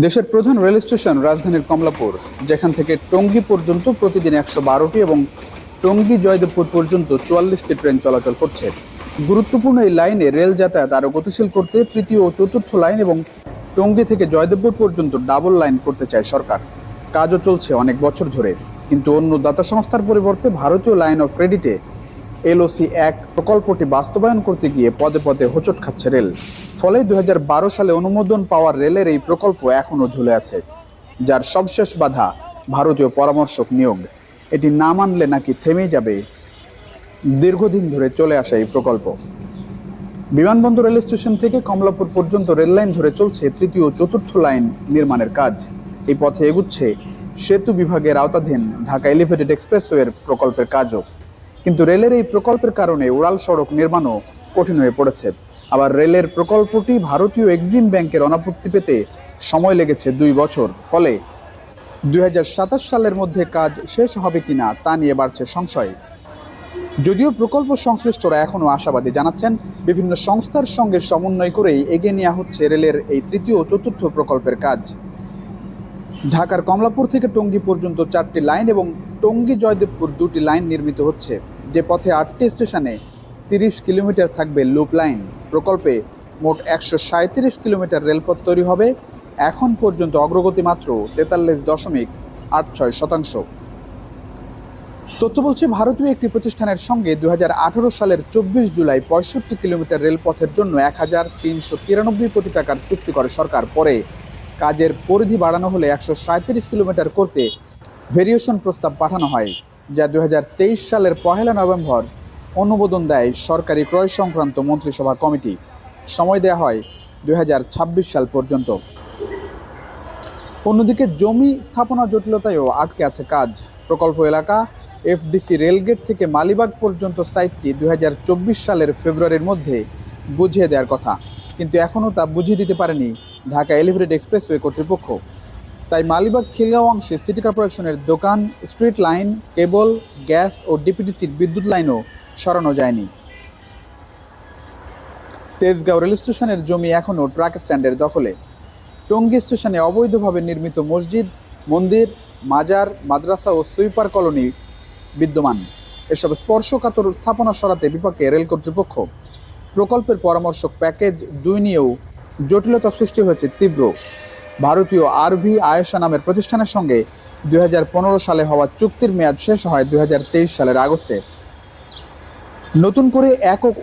দেশের প্রধান rail station রাজধানীর কমলাপুর, যেখান থেকে টঙ্গী পর্যন্ত প্রতিদিন একশো বারোটি এবং টঙ্গী জয়দেবপুর পর্যন্ত চুয়াল্লিশটি ট্রেন চলাচল করছে। গুরুত্বপূর্ণ এই লাইনে রেল যাতায়াত আরও গতিশীল করতে তৃতীয় ও চতুর্থ লাইন এবং টঙ্গী থেকে জয়দেবপুর পর্যন্ত ডাবল লাইন করতে চায় সরকার। কাজও চলছে অনেক বছর ধরে, কিন্তু অন্য দাতা সংস্থার পরিবর্তে ভারতীয় লাইন অফ ক্রেডিটে এলওসি এক প্রকল্পটি বাস্তবায়ন করতে গিয়ে পদে পদে হোঁচট খাচ্ছে রেল। ফলে দুই হাজার বারো সালে অনুমোদন পাওয়ার রেলের এই প্রকল্প এখনও ঝুলে আছে, যার সবশেষ বাধা ভারতীয় পরামর্শক নিয়োগ। এটি না মানলে নাকি থেমে যাবে দীর্ঘদিন ধরে চলে আসা এই প্রকল্প। বিমানবন্দর রেল স্টেশন থেকে কমলাপুর পর্যন্ত রেল লাইন ধরে চলছে তৃতীয় চতুর্থ লাইন নির্মাণের কাজ। এই পথে এগুচ্ছে সেতু বিভাগের আওতাধীন ঢাকা এলিভেটেড এক্সপ্রেসওয়ের প্রকল্পের কাজও। কিন্তু রেলের এই প্রকল্পের কারণে উড়াল সড়ক নির্মাণও কঠিন হয়ে পড়েছে। আবার রেলের প্রকল্পটি ভারতীয় এক্সিম ব্যাংকের অনাপত্তি পেতে সময় লেগেছে দুই বছর। ফলে দুই হাজার সাতাশ সালের মধ্যে কাজ শেষ হবে কিনা তা নিয়ে বাড়ছে সংশয়। যদিও প্রকল্প সংশ্লিষ্টরা এখনও আশাবাদী জানাচ্ছেন, বিভিন্ন সংস্থার সঙ্গে সমন্বয় করেই এগিয়ে নেওয়া হচ্ছে রেলের এই তৃতীয় ও চতুর্থ প্রকল্পের কাজ। ঢাকার কমলাপুর থেকে টঙ্গী পর্যন্ত চারটি লাইন এবং টঙ্গী জয়দেবপুর দুটি লাইন নির্মিত হচ্ছে। যে পথে আটটি স্টেশনে তিরিশ কিলোমিটার থাকবে লুপ লাইন। প্রকল্পে মোট একশো সাঁত্রিশ কিলোমিটার রেলপথ তৈরি হবে। এখন পর্যন্ত অগ্রগতি মাত্র তেতাল্লিশ দশমিক আট ছয় শতাংশ। তথ্য বলছে, ভারতীয় একটি প্রতিষ্ঠানের সঙ্গে দু হাজার আঠারো সালের চব্বিশ জুলাই পঁয়ষট্টি কিলোমিটার রেলপথের জন্য এক হাজার তিনশো তিরানব্বই কোটি টাকার চুক্তি করে সরকার। পরে কাজের পরিধি বাড়ানো হলে একশো সাঁত্রিশ কিলোমিটার করতে ভেরিয়েশন প্রস্তাব পাঠানো হয়, যা দু হাজার তেইশ সালের পহেলা নভেম্বর অনুমোদন দেয় সরকারি ক্রয় সংক্রান্ত মন্ত্রিসভা কমিটি। সময় দেওয়া হয় দু হাজার ছাব্বিশ সাল পর্যন্ত। অন্যদিকে জমি স্থাপনা জটিলতায়ও আটকে আছে কাজ। প্রকল্প এলাকা এফডিসি রেলগেট থেকে মালিবাগ পর্যন্ত সাইটটি দুই হাজার চব্বিশ সালের ফেব্রুয়ারির মধ্যে বুঝিয়ে দেওয়ার কথা। কিন্তু এখনও তা বুঝিয়ে দিতে পারেনি ঢাকা এলিভেটেড এক্সপ্রেসওয়ে কর্তৃপক্ষ। তাই মালিবাগ খিলগাঁও অংশে সিটি কর্পোরেশনের দোকান, স্ট্রিট লাইন, কেবল, গ্যাস ও ডিপিডিসির বিদ্যুৎ লাইনও সরানো যায়নি। তেজগাঁও রেল স্টেশনের জমি এখনও ট্রাক স্ট্যান্ডের দখলে। টঙ্গী স্টেশনে অবৈধভাবে নির্মিত মসজিদ, মন্দির, মাজার, মাদ্রাসা ও সুইপার কলোনি বিদ্যমান। এসব স্পর্শকাতর স্থাপনা সরাতে বিপাকে রেল কর্তৃপক্ষ। প্রকল্পের পরামর্শক প্যাকেজ দুই নিয়েও জটিলতা সৃষ্টি হয়েছে তীব্র। ভারতীয় আরভি আয়েশা নামের প্রতিষ্ঠানের সঙ্গে দুই হাজার পনেরো সালে হওয়া চুক্তির মেয়াদ শেষ হয় দুই হাজার তেইশ সালের আগস্টে। নতুন করে একক